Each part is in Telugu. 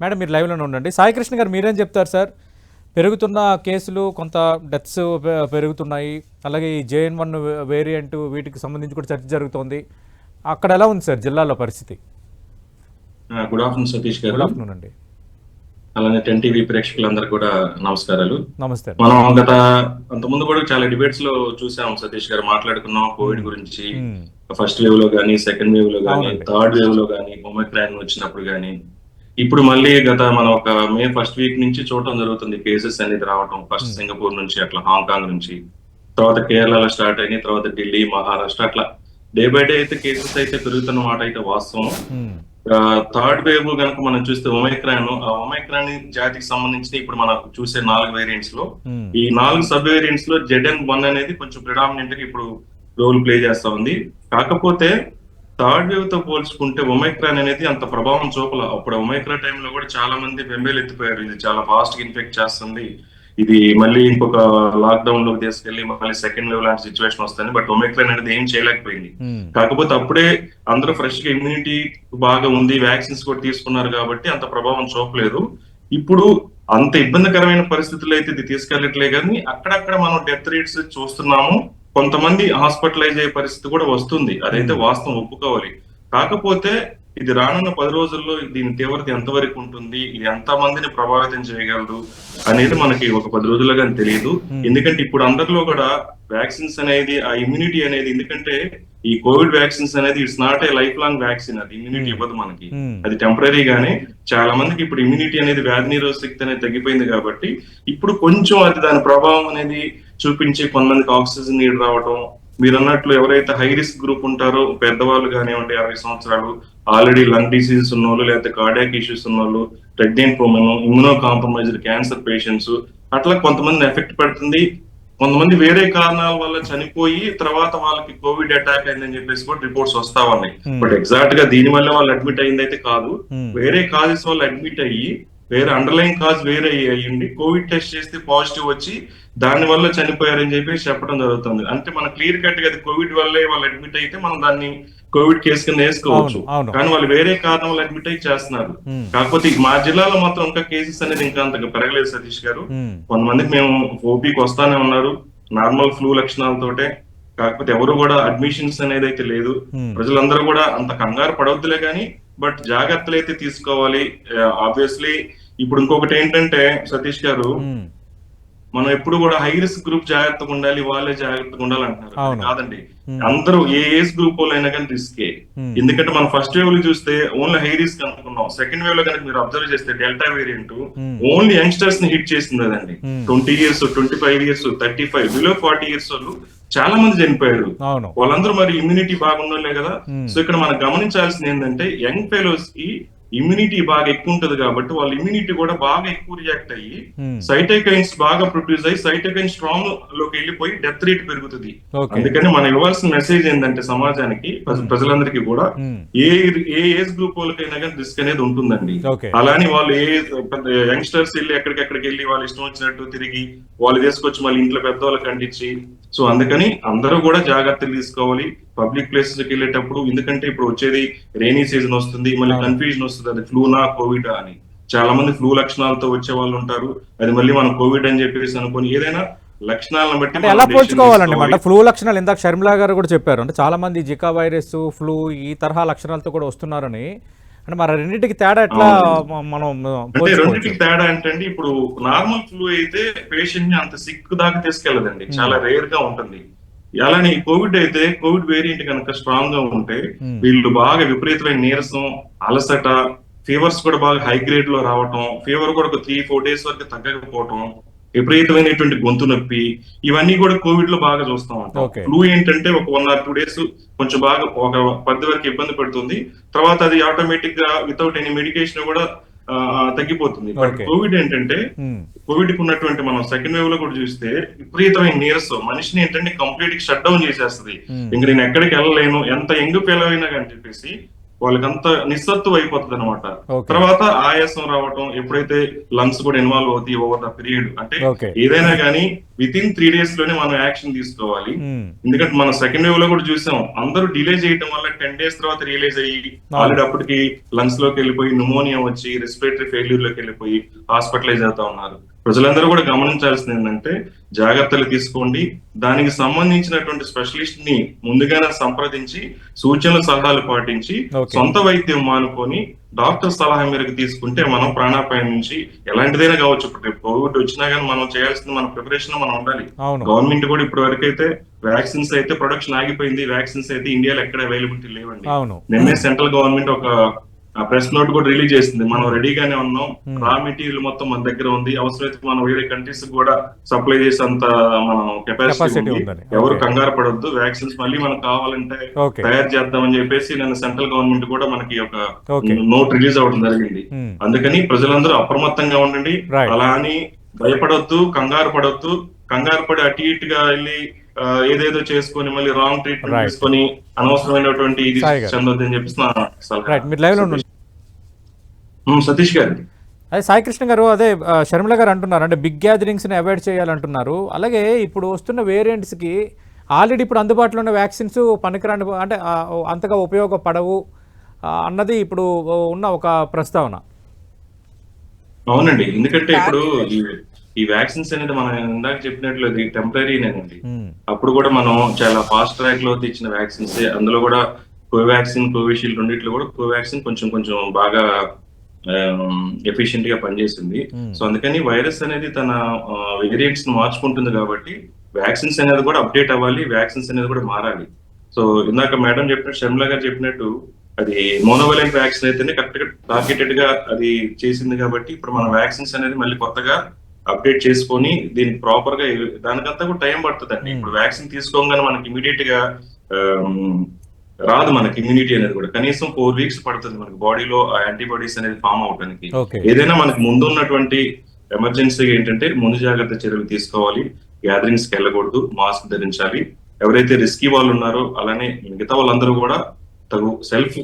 మేడం మీరు లైవ్లోనే ఉండండి. సాయికృష్ణ గారు మీరేం చెప్తారు సార్? పెరుగుతున్న కేసులు కొంత డెత్స్ పెరుగుతున్నాయి. అలాగే ఈ జేఎన్ వన్ వేరియంట్ వీటికి సంబంధించి కూడా చర్చ జరుగుతోంది. అక్కడ ఎలా ఉంది సార్ జిల్లాలో పరిస్థితి? గుడ్ ఆఫ్టర్నూన్ సతీష్ గుడ్ గారు ఆఫ్టర్నూన్ అండి. అలానే టెన్ టీవీ ప్రేక్షకులందరూ కూడా నమస్కారాలు. నమస్తే. మనం గత అంతకుముందు కూడా చాలా డిబేట్స్లో చూసాం సతీష్ గారు. మాట్లాడుకున్నాం కోవిడ్ గురించి. ఫస్ట్ వేవ్లో గానీ సెకండ్ వేవ్లో గానీ. థర్డ్ వేవ్లో గానీ ఒమిక్రాన్ వచ్చినప్పుడు గానీ ఇప్పుడు మళ్ళీ గత మనం ఒక మే ఫస్ట్ వీక్ నుంచి చూడటం జరుగుతుంది. కేసెస్ అనేది రావటం. ఫస్ట్ సింగపూర్ నుంచి అట్లా హాంకాంగ్ నుంచి. తర్వాత కేరళలో స్టార్ట్ అయినాయి తర్వాత ఢిల్లీ మహారాష్ట్ర అట్లా. డే బై డే అయితే కేసెస్ అయితే పెరుగుతున్న మాట అయితే వాస్తవం. థర్డ్ వేవ్ కనుక మనం చూస్తే ఒమైక్రాన్ ఆ ఒమైక్రాన్ జాతికి సంబంధించిన ఇప్పుడు మనం చూసే నాలుగు వేరియంట్స్లో. మ్మ్. ఈ నాలుగు సబ్ వేరియంట్స్లో జెడ్ఎన్ వన్ అనేది కొంచెం ప్రిడామినెంట్గా ఇప్పుడు రోల్ ప్లే చేస్తా ఉంది. కాకపోతే థర్డ్ వేవ్తో పోల్చుకుంటే ఒమైక్రాన్ అనేది అంత ప్రభావం చూపల. అప్పుడు ఒమైక్రాన్ టైంలో కూడా చాలా మంది బెంబేలు ఎత్తిపోయారు. ఇది చాలా ఫాస్ట్గా ఇన్ఫెక్ట్ చేస్తుంది. ఇది మళ్ళీ ఇంకొక లాక్ డౌన్లోకి తీసుకెళ్ళి మళ్ళీ సెకండ్ వేవ్ లాంటి సిచ్యువేషన్ వస్తుంది. బట్ ఒమైక్రాన్ అనేది ఏం చేయలేకపోయింది. మ్మ్. కాకపోతే అప్పుడే అందరూ ఫ్రెష్గా ఇమ్యూనిటీ బాగా ఉంది. వ్యాక్సిన్స్ కూడా తీసుకున్నారు కాబట్టి అంత ప్రభావం చూపలేదు. ఇప్పుడు అంత ఇబ్బందికరమైన పరిస్థితుల్లో అయితే ఇది తీసుకెళ్ళట్లే కానీ అక్కడక్కడ మనం డెత్ రేట్స్ చూస్తున్నాము. కొంతమంది హాస్పిటలైజ్ అయ్యే పరిస్థితి కూడా వస్తుంది. అదైతే వాస్తవం ఒప్పుకోవాలి. కాకపోతే ఇది రానున్న పది రోజుల్లో దీని తీవ్రత ఎంతవరకు ఉంటుంది? ఇది ఎంత మందిని ప్రభావితం చేయగలదు? అనేది మనకి ఒక పది రోజుల్లో కానీ తెలియదు ఎందుకంటే ఇప్పుడు అందరిలో కూడా వ్యాక్సిన్స్ అనేది ఆ ఇమ్యూనిటీ అనేది ఎందుకంటే ఈ కోవిడ్ వ్యాక్సిన్స్ అనేది it's not a life long vaccine అది ఇమ్యూనిటీ ఇవ్వదు మనకి. మ్మ్. అది టెంపరీ గానే చాలా మందికి ఇప్పుడు ఇమ్యూనిటీ అనేది వ్యాధి నిరోధక శక్తి అనేది తగ్గిపోయింది కాబట్టి ఇప్పుడు కొంచెం అది దాని ప్రభావం అనేది చూపించి కొంతమందికి ఆక్సిజన్ నీడ్ రావటం మీరు అన్నట్లు ఎవరైతే హై రిస్క్ గ్రూప్ ఉంటారో పెద్దవాళ్ళు కానివ్వండి అరవై సంవత్సరాలు ఆల్రెడీ లంగ్ డిసీజెస్ ఉన్న వాళ్ళు లేకపోతే కార్డియాక్ ఇష్యూస్ ఉన్న వాళ్ళు pregnant women immunocompromised cancer patients అట్లా కొంతమంది ఎఫెక్ట్ పడుతుంది. కొంతమంది వేరే కారణాల వల్ల చనిపోయి తర్వాత వాళ్ళకి కోవిడ్ అటాక్ అయిందని చెప్పేసి కూడా రిపోర్ట్స్ వస్తా ఉన్నాయి Hmm. బట్ ఎగ్జాక్ట్గా దీని వల్ల వాళ్ళు అడ్మిట్ అయింది అయితే కాదు మ్మ్. వేరే కాజెస్ వల్ల అడ్మిట్ అయ్యి వేరే అండర్లైన్ కాజ్ వేరే అయ్యింది కోవిడ్ టెస్ట్ చేస్తే పాజిటివ్ వచ్చి దాని వల్ల చనిపోయారని చెప్పేసి చెప్పడం జరుగుతుంది అంటే మన క్లియర్ కట్గా కోవిడ్ వల్లే వాళ్ళు అడ్మిట్ అయితే మనం దాన్ని కోవిడ్ కేసు కింద వేసుకోవచ్చు. కానీ వాళ్ళు వేరే కారణం వల్ల అడ్మిట్ అయ్యి చేస్తున్నారు. కాకపోతే మా జిల్లాలో మాత్రం ఇంకా కేసెస్ అనేది ఇంకా అంతగా పెరగలేదు సతీష్ గారు. కొంతమందికి మేము ఓపీకి వస్తానే ఉన్నారు నార్మల్ ఫ్లూ లక్షణాలతోటే కాకపోతే ఎవరు కూడా అడ్మిషన్స్ అనేది అయితే లేదు. ప్రజలందరూ కూడా అంత కంగారు పడవద్దులే కానీ బట్ జాగ్రత్తలు అయితే తీసుకోవాలి ఆబ్వియస్లీ ఇప్పుడు ఇంకొకటి ఏంటంటే సతీష్ గారు. మనం ఎప్పుడు కూడా హై రిస్క్ గ్రూప్ జాగ్రత్తగా ఉండాలి వాళ్ళే జాగ్రత్తగా ఉండాలి అంటున్నారు అవును. కాదండి. అందరూ ఏ ఏజ్ గ్రూప్ వాళ్ళు అయినా కానీ రిస్కే. ఎందుకంటే మనం ఫస్ట్ వేవ్లో చూస్తే ఓన్లీ హై రిస్క్ అనుకున్నాం సెకండ్ వేవ్లో కనుక మీరు అబ్జర్వ్ చేస్తే డెల్టా వేరియంట్. ఓన్లీ యంగ్స్టర్స్ని హిట్ చేసింది అదండి. Twenty years twenty five years thirty five below forty years వాళ్ళు చాలా మంది చనిపోయారు వాళ్ళందరూ మరి ఇమ్యూనిటీ బాగుండలే కదా. సో ఇక్కడ మనం గమనించాల్సింది ఏంటంటే యంగ్ ఫెలోస్కి ఇమ్యూనిటీ బాగా ఎక్కువ ఉంటది కాబట్టి వాళ్ళ ఇమ్యూనిటీ కూడా బాగా ఎక్కువ రియాక్ట్ అయ్యి Hmm. సైటోకైన్స్ బాగా ప్రొడ్యూస్ అయ్యి సైటోకైన్ స్ట్రాంగ్లోకి వెళ్ళిపోయి డెత్ రేట్ పెరుగుతుంది. అందుకని మనం ఇవ్వాల్సిన మెసేజ్ ఏంటంటే సమాజానికి ప్రజ- ప్రజలందరికీ కూడా మ్మ్. ఏ ఏ ఏజ్ గ్రూప్ వాళ్ళకైనా కానీ రిస్క్ అనేది ఉంటుందండి. అలానే వాళ్ళు ఏ యంగ్స్టర్స్ వెళ్ళి ఎక్కడికెక్కడికి వెళ్ళి వాళ్ళు ఇష్టం వచ్చినట్టు తిరిగి వాళ్ళు తీసుకొచ్చి మళ్ళీ ఇంట్లో పెద్దవాళ్ళకి అంటించి సో అందుకని అందరూ కూడా జాగ్రత్తలు తీసుకోవాలి. పబ్లిక్ ప్లేసెస్కి వెళ్ళేటప్పుడు ఎందుకంటే ఇప్పుడు వచ్చేది రైనీ సీజన్ వస్తుంది మళ్ళీ. కన్ఫ్యూజన్ వస్తుంది. అది ఫ్లూనా కోవిడ్ అని. చాలా మంది ఫ్లూ లక్షణాలతో వచ్చే వాళ్ళు ఉంటారు. అది మళ్ళీ మనం కోవిడ్ అని చెప్పేసి అనుకొని ఏదైనా లక్షణాలను బట్టి ఎలా పోల్చుకోవాలండి. అంటే ఫ్లూ లక్షణాలు ఇందాక షర్మిలా గారు కూడా చెప్పారు. అంటే చాలా మంది జికా వైరస్ ఫ్లూ ఈ తరహా లక్షణాలతో కూడా వస్తున్నారని. అంటే మరి రెండింటికి తేడా ఎట్లా మనం రెండింటికి తేడా ఏంటంటే ఇప్పుడు నార్మల్ ఫ్లూ అయితే పేషెంట్ని అంత సిక్ దాకా తీసుకెళ్ళదండి చాలా రేర్గా ఉంటుంది అలానే కోవిడ్ అయితే కోవిడ్ వేరియంట్ కనుక స్ట్రాంగ్గా ఉంటే. వీళ్ళు బాగా విపరీతమైన నీరసం అలసట ఫీవర్స్ కూడా బాగా హై గ్రేడ్లో రావటం ఫీవర్ కూడా ఒక త్రీ ఫోర్ డేస్ వరకు తగ్గకపోవటం విపరీతమైనటువంటి గొంతు నొప్పి ఇవన్నీ కూడా కోవిడ్లో బాగా చూస్తాం ఉంటాం Okay. ఫ్లూ ఏంటంటే ఒక వన్ ఆర్ టూ డేస్ కొంచెం బాగా ఒక పది వరకు ఇబ్బంది పెడుతుంది తర్వాత అది ఆటోమేటిక్గా వితౌట్ ఎనీ మెడికేషన్ కూడా తగ్గిపోతుంది బట్. కోవిడ్ ఏంటంటే. కోవిడ్కి ఉన్నటువంటి మనం సెకండ్ వేవ్లో కూడా చూస్తే విపరీతమైన నీరసం మనిషిని ఏంటంటే కంప్లీట్ షట్ డౌన్ చేసేస్తుంది. ఇంక నేను ఎక్కడికి వెళ్ళలేను ఎంత ఎంగు పిల్లవైనా కానీ చెప్పేసి వాళ్ళకంత నిస్సత్తువ అయిపోతుంది అనమాట తర్వాత ఆయాసం రావటం ఎప్పుడైతే లంగ్స్ కూడా ఇన్వాల్వ్ అవుతాయి ఓవర్ ద పీరియడ్ అంటే ఏదైనా కానీ విత్ ఇన్ త్రీ డేస్లోనే మనం యాక్షన్ తీసుకోవాలి. ఉమ్, ఎందుకంటే మనం సెకండ్ వేవ్లో కూడా చూసాం అందరూ డిలే చేయడం వల్ల టెన్ డేస్ తర్వాత రియలైజ్ అయ్యి ఆల్రెడీ అప్పటికి లంగ్స్లోకి వెళ్ళిపోయి న్యూమోనియా వచ్చి రెస్పిరేటరీ ఫెయిల్యూర్లోకి వెళ్ళిపోయి హాస్పిటలైజ్ అవుతా ఉన్నారు. ప్రజలందరూ కూడా గమనించాల్సింది ఏంటంటే జాగ్రత్తలు తీసుకోండి. దానికి సంబంధించినటువంటి స్పెషలిస్ట్ని ముందుగానే సంప్రదించి సూచనలు సలహాలు పాటించి. సొంత వైద్యం మానుకొని డాక్టర్ సలహా మేరకు తీసుకుంటే మనం ప్రాణాపాయం నుంచి ఎలాంటిదైనా కావచ్చు. ఇప్పుడు కోవిడ్ వచ్చినా కానీ మనం చేయాల్సింది మన ప్రిపరేషన్ మనం ఉండాలి. గవర్నమెంట్ కూడా ఇప్పటి వరకు అయితే వ్యాక్సిన్స్ అయితే ప్రొడక్షన్ ఆగిపోయింది. వ్యాక్సిన్స్ అయితే ఇండియాలో ఎక్కడ అవైలబిలిటీ లేవండి. నిన్నే సెంట్రల్ గవర్నమెంట్ ఒక ప్రెస్ నోట్ కూడా రిలీజ్ చేసింది. మనం రెడీగానే ఉన్నాం. Hmm. రా మెటీరియల్ మొత్తం మన దగ్గర ఉంది. అవసరమైతే మనం వేరే కంట్రీస్ కూడా సప్లై చేసేంత మనం కెపాసిటీ ఉంది. ఎవరు. కంగారు పడొద్దు. వ్యాక్సిన్స్ మళ్ళీ మనకు కావాలంటే తయారు చేద్దామని చెప్పేసి నేను సెంట్రల్ గవర్నమెంట్ కూడా మనకి ఒక. నోట్ రిలీజ్ అవ్వడం జరిగింది. ఉమ్, అందుకని ప్రజలందరూ అప్రమత్తంగా ఉండండి. అలా అని భయపడొద్దు కంగారు పడొద్దు. కంగారు పడి అటు ఇటుగా వెళ్ళి ఆ, ఏదేదో చేసుకొని మళ్ళీ రాంగ్ ట్రీట్మెంట్. తీసుకొని అనవసరమైనటువంటి ఇది సాయి చెప్పేసి మీరు ఉండండి. ఉమ్, సతీష్ గారు. అదే సాయికృష్ణ గారు అదే షర్మిల గారు అంటున్నారు. అంటే బిగ్ గ్యాదరింగ్స్ని అవాయిడ్ చేయాలంటున్నారు. అలాగే ఇప్పుడు వస్తున్న వేరియంట్స్కి ఆల్రెడీ ఇప్పుడు అందుబాటులో ఉన్న వ్యాక్సిన్స్ పనికిరాని అంటే అంతగా ఉపయోగపడవు అన్నది ఇప్పుడు ఉన్న ఒక ప్రస్తావన. అవునండి. ఎందుకంటే ఇప్పుడు ఈ వ్యాక్సిన్స్ అనేది మనం ఇందాక చెప్పినట్లు అది టెంపరీనేనండి ఉమ్, అప్పుడు కూడా మనం చాలా ఫాస్ట్ ట్రాక్లో తెచ్చిన వ్యాక్సిన్స్ అందులో కూడా కోవాక్సిన్ కోవిషీల్డ్ రెండిట్లో కూడా కోవాక్సిన్ కొంచెం కొంచెం బాగా ఎఫిషియెంట్గా పనిచేసింది. Hmm. సో అందుకని వైరస్ అనేది తన వేరియంట్స్ని మార్చుకుంటుంది కాబట్టి వ్యాక్సిన్స్ అనేది కూడా అప్డేట్ అవ్వాలి వ్యాక్సిన్స్ అనేది కూడా మారాలి. సో ఇందాక మేడం చెప్పినట్టు షర్మిల గారు చెప్పినట్టు అది మోనోవలెంట్ వ్యాక్సిన్ అయితేనే కరెక్ట్గా టార్గెటెడ్గా అది చేసింది కాబట్టి ఇప్పుడు మన వ్యాక్సిన్స్ అనేది మళ్ళీ కొత్తగా అప్డేట్ చేసుకొని దీనికి ప్రాపర్గా దానికంతా కూడా టైం పడుతుందండి. ఇప్పుడు వ్యాక్సిన్ తీసుకోగానే మనకి ఇమీడియట్గా రాదు మనకి ఇమ్యూనిటీ అనేది కూడా. కనీసం ఫోర్ వీక్స్ పడుతుంది మనకి బాడీలో యాంటీబాడీస్ అనేది ఫామ్ అవడానికి. ఏదైనా మనకి ముందు ఉన్నటువంటి ఎమర్జెన్సీ ఏంటంటే ముందు జాగ్రత్త చర్యలు తీసుకోవాలి. గ్యాదరింగ్స్కి వెళ్ళకూడదు. మాస్క్ ధరించాలి. ఎవరైతే రిస్కీ వాళ్ళు ఉన్నారో అలానే మిగతా వాళ్ళందరూ కూడా తగు సెల్ఫ్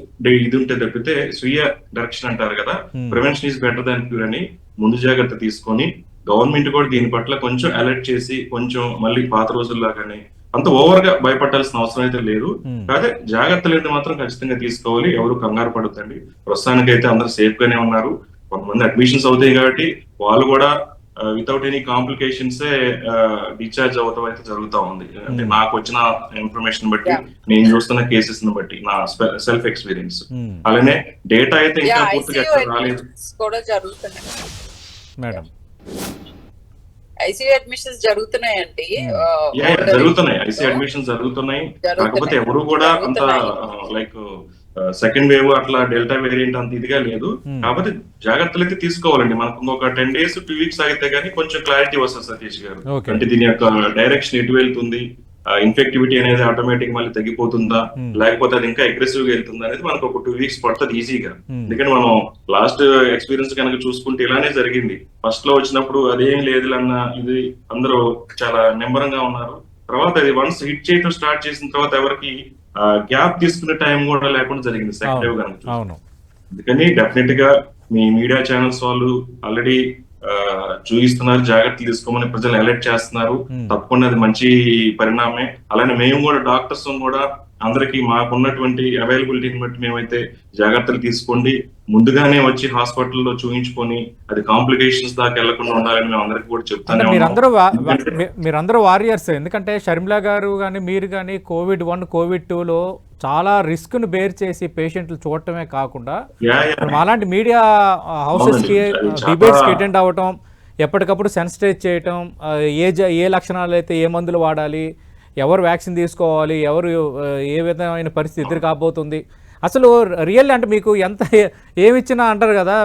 ఇది ఉంటే తప్పితే స్వీయ డైరెక్షన్ అంటారు కదా. Prevention is better than cure అని ముందు జాగ్రత్త తీసుకొని గవర్నమెంట్ కూడా దీని పట్ల కొంచెం అలర్ట్ చేసి కొంచెం మళ్ళీ పాత రోజుల్లాగానే అంత ఓవర్గా భయపడాల్సిన అవసరం అయితే లేదు. Hmm. కాదే జాగ్రత్తలు అయితే మాత్రం ఖచ్చితంగా తీసుకోవాలి. ఎవరు కంగారు పడద్దండి. ప్రస్తుతానికి అయితే అందరూ సేఫ్ గానే ఉన్నారు. కొంతమంది అడ్మిషన్స్ అవుతాయి కాబట్టి వాళ్ళు కూడా వితౌట్ ఎనీ కాంప్లికేషన్స్ డిశ్చార్జ్ అవటం అయితే జరుగుతా ఉంది. అంటే Hmm. నాకు వచ్చిన ఇన్ఫర్మేషన్ బట్టి. నేను చూస్తున్న కేసెస్ని బట్టి నా సెల్ఫ్ ఎక్స్పీరియన్స్ ఉమ్, అలానే డేటా అయితే ఇంకా పూర్తిగా రాలేదు. మేడం ఐసీయూ అడ్మిషన్స్ జరుగుతున్నాయండి Hmm. జరుగుతున్నాయి ఐసీ. అడ్మిషన్స్ జరుగుతున్నాయి. కాకపోతే ఎవరు కూడా అంత. లైక్ సెకండ్ వేవ్ అట్లా డెల్టా వేరియంట్ అంత ఇదిగా లేదు Hmm. కాకపోతే జాగ్రత్తలు అయితే తీసుకోవాలండి మనకు ఇంకొక టెన్ డేస్ టూ వీక్స్ అయితే కానీ కొంచెం క్లారిటీ వస్తుంది సతీష్ గారు. అంటే దీని యొక్క డైరెక్షన్ ఎటు వెళ్తుంది ఇన్ఫెక్టివిటీ అనేది ఆటోమేటిక్ మళ్ళీ తగ్గిపోతుందా Hmm. లేకపోతే అది ఇంకా అగ్రెసివ్గా వెళ్తుందా అనేది మనకు ఒక టూ వీక్స్ పడుతుంది ఈజీగా Hmm. ఎందుకంటే మనం లాస్ట్ ఎక్స్పీరియన్స్ కనుక చూసుకుంటే ఇలానే జరిగింది ఫస్ట్లో వచ్చినప్పుడు అదేం లేదు అన్న ఇది అందరూ చాలా నింబరంగా ఉన్నారు తర్వాత అది వన్స్ హిట్ చేయడం స్టార్ట్ చేసిన తర్వాత ఎవరికి గ్యాప్ తీసుకునే టైం కూడా లేకుండా జరిగింది చూస్తే. అవును అందుకని డెఫినెట్గా మీ మీడియా ఛానల్స్ వాళ్ళు ఆల్రెడీ చూపిస్తున్నారు. జాగ్రత్తలు తీసుకోమని ప్రజలు అలర్ట్ చేస్తున్నారు. Hmm. తప్పకుండా అది మంచి పరిణామమే. అలానే మేము కూడా డాక్టర్స్ కూడా అందరికి మాకున్నటువంటి అవైలబిలిటీని బట్టి మేమైతే జాగ్రత్తలు తీసుకోండి. ముందుగానే వచ్చి హాస్పిటల్లో చూపించుకొని అది కాంప్లికేషన్స్ దాకా వెళ్ళకుండా ఉండాలని మేము అందరికి కూడా చెప్తానే. మీరందరూ మీరందరూ వారియర్స్ ఎందుకంటే షర్మిల గారు కానీ మీరు కానీ కోవిడ్ వన్ కోవిడ్ టూలో చాలా రిస్క్ను బేర్ చేసి పేషెంట్లు చూడటమే కాకుండా మాలాంటి మీడియా హౌసెస్కి అవునండి. అది చాలా- డిబేట్స్కి అటెండ్ అవ్వటం ఎప్పటికప్పుడు సెన్సిటైజ్ చేయటం ఏ జ ఏ లక్షణాలు అయితే ఏ మందులు వాడాలి ఎవరు వ్యాక్సిన్ తీసుకోవాలి ఎవరు ఏ విధమైన పరిస్థితి ఎదురు కాబోతుంది అసలు రియల్ అంటే మీకు ఎంత ఏ- ఏమి ఇచ్చినా అంటారు కదా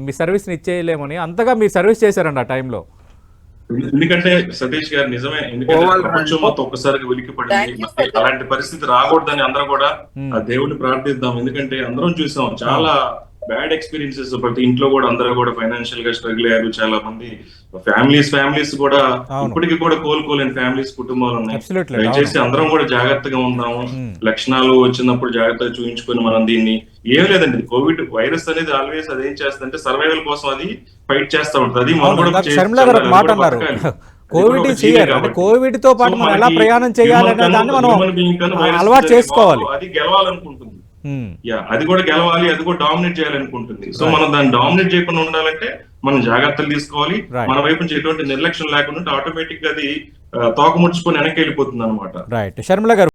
మీ సర్వీస్ని ఇచ్చేయలేమని అంతగా మీరు సర్వీస్ చేశారండి ఆ టైంలో. ఎందుకంటే సతీష్ గారు నిజమే ఎందుకంటే ప్రపంచం మొత్తం ఒక్కసారిగా ఉలికి Thank పడింది you మరి for that. అలాంటి పరిస్థితి రాకూడదని అందరూ కూడా Hmm. ఆ దేవుడిని ప్రార్థిద్దాం. ఎందుకంటే అందరం చూసాం. చాలా బ్యాడ్ ఎక్స్పీరియన్సెస్ ప్రతి ఇంట్లో కూడా అందరూ కూడా ఫైనాన్షియల్గా స్ట్రగుల్ అయ్యారు చాలా మంది ఫ్యామిలీస్ ఫ్యామిలీస్ కూడా. ఇప్పటికీ కూడా కోలుకోలేని ఫ్యామిలీస్ కుటుంబాలు ఉన్నాయి దయచేసి. అందరం కూడా జాగ్రత్తగా ఉందాము. లక్షణాలు వచ్చినప్పుడు జాగ్రత్తగా చూపించుకొని మనం దీన్ని ఏం లేదండి కోవిడ్ వైరస్ అనేది ఆల్వేస్ అదేం చేస్తుందంటే సర్వైవల్ కోసం అది ఫైట్ చేస్తా ఉంటుంది అది మనం కూడా అది మాట అన్నారు. అది కోవిడ్ ఈజ్ హియర్ అంటే. కోవిడ్తో పాటు మనం ఎలా ప్రయాణం చేయాలి అనే human దాన్ని మనం అలవాటు చేసుకోవాలి అది గెలవాలనుకుంటుంది యా అది కూడా గెలవాలి అది కూడా డామినేట్ చేయాలనుకుంటుంది. సో మనం దాన్ని డామినేట్ చేయకుండా ఉండాలంటే మనం జాగ్రత్తలు తీసుకోవాలి. మన వైపు నుంచి ఎటువంటి నిర్లక్ష్యం లేకుండా ఆటోమేటిక్గా అది ఆ, తోక ముడుచుకొని వెనక్కి వెళ్ళిపోతుంది అనమాట రైట్ షర్మిల గారు